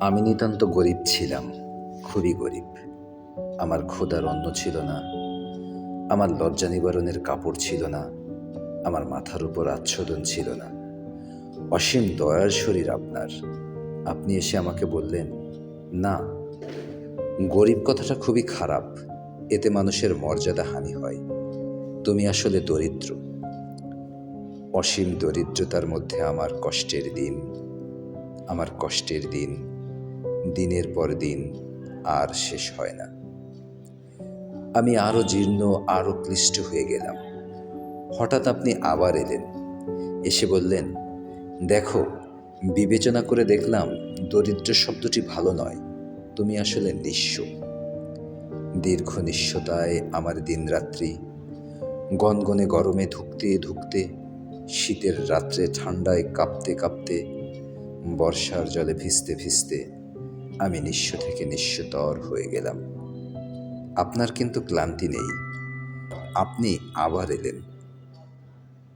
আমি নিতান্ত গরিব ছিলাম, খুবই গরিব। আমার ক্ষুধার অন্ন ছিল না, আমার লজ্জা নিবারণের কাপড় ছিল না, আমার মাথার উপর আচ্ছাদন ছিল না। অসীম দয়ার শরীর আপনার। আপনি এসে আমাকে বললেন, না, গরিব কথাটা খুবই খারাপ। এতে মানুষের মর্যাদা হানি হয়। তুমি আসলে দরিদ্র। অসীম দরিদ্রতার মধ্যে আমার কষ্টের দিন, আমার কষ্টের দিন। দিনের পর দিন আর শেষ হয় না। আমি আরও জীর্ণ আরও ক্লিষ্ট হয়ে গেলাম। হঠাৎ আপনি আবার এলেন। এসে বললেন, দেখো, বিবেচনা করে দেখলাম দরিদ্র শব্দটি ভালো নয়। তুমি আসলে নিঃস্ব। দীর্ঘ নিঃস্বতায় আমার দিনরাত্রি গনগনে গরমে ধুকতে ধুকতে, শীতের রাত্রে ঠান্ডায় কাঁপতে কাঁপতে, বর্ষার জলে ভিজতে ভিজতে আমি নিঃস্ব থেকে নিঃস্বতর হয়ে গেলাম। আপনার কিন্তু ক্লান্তি নেই। আপনি আবার এলেন।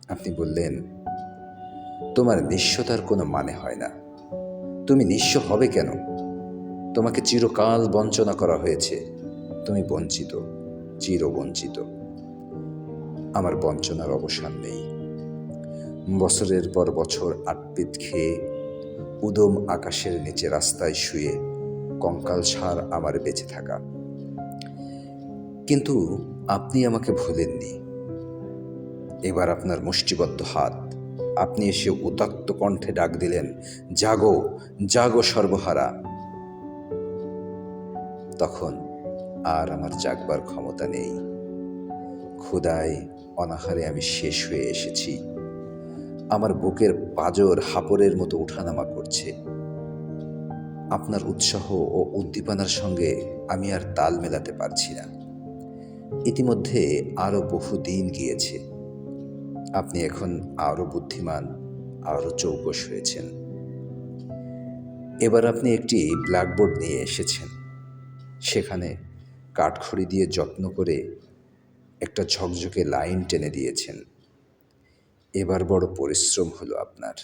আপনি বললেন, তোমার নিঃস্বতার কোনো মানে হয় না। তুমি নিঃস্ব হবে কেন? তোমাকে চিরকাল বঞ্চনা করা হয়েছে। তুমি বঞ্চিত, চিরবঞ্চিত। আমার বঞ্চনার অবসান নেই। বছরের পর বছর আটপিত খেয়ে উদম আকাশের নিচে রাস্তায় শুয়ে কঙ্কাল সার আমার বেঁচে থাকা। কিন্তু আপনি আমাকে ভুলেননি। এবার আপনার মুষ্টিবদ্ধ হাত। আপনি এসে উদাত্ত কণ্ঠে ডাক দিলেন, জাগো জাগো সর্বহারা। তখন আর আমার জাগবার ক্ষমতা নেই। ক্ষুদায় অনাহারে আমি শেষ হয়ে এসেছি। আমার বুকের পাজর হাপরের মতো উঠানামা করছে। আপনার উৎসাহ ও উদ্দীপনার সঙ্গে আমি আর তাল মেলাতে পারছি না। ইতিমধ্যে আরও বহু দিন গিয়েছে। আপনি এখন আরও বুদ্ধিমান আরও চৌকস হয়েছেন। এবার আপনি একটি ব্ল্যাকবোর্ড নিয়ে এসেছেন। সেখানে কাঠখড়ি দিয়ে যত্ন করে একটা ঝকঝকে লাইন টেনে দিয়েছেন। এবার বড় পরিশ্রম হলো আপনার।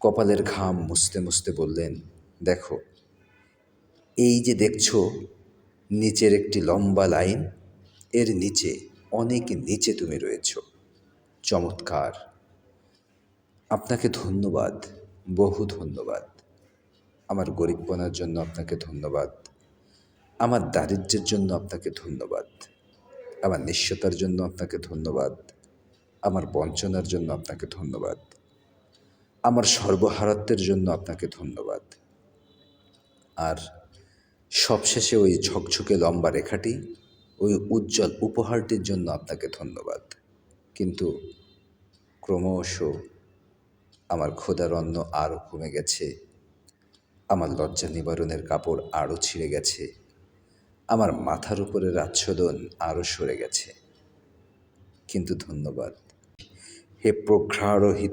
কপালের ঘাম মুছতে মুছতে বললেন, দেখো, এই যে দেখছ, নিচের একটি লম্বা লাইন, এর নিচে অনেক নিচে তুমি রয়েছ। চমৎকার। আপনাকে ধন্যবাদ, বহু ধন্যবাদ। আমার গরিবপনার জন্য আপনাকে ধন্যবাদ। আমার দারিদ্র্যের জন্য আপনাকে ধন্যবাদ। আমার নিঃস্বতার জন্য আপনাকে ধন্যবাদ। আমার বঞ্চনার জন্য আপনাকে ধন্যবাদ। আমার সর্বহারাত্বের জন্য আপনাকে ধন্যবাদ। আর সবশেষে ওই ঝকঝকে লম্বা রেখাটি, ওই উজ্জ্বল উপহারটির জন্য আপনাকে ধন্যবাদ। কিন্তু ক্রমশ আমার ক্ষুধার অন্ন আরও কমে গেছে। আমার লজ্জা নিবারণের কাপড় আরও ছিঁড়ে গেছে। আমার মাথার উপরের আচ্ছাদন আরও সরে গেছে। কিন্তু ধন্যবাদ। হে প্রঘ্রারোহিত।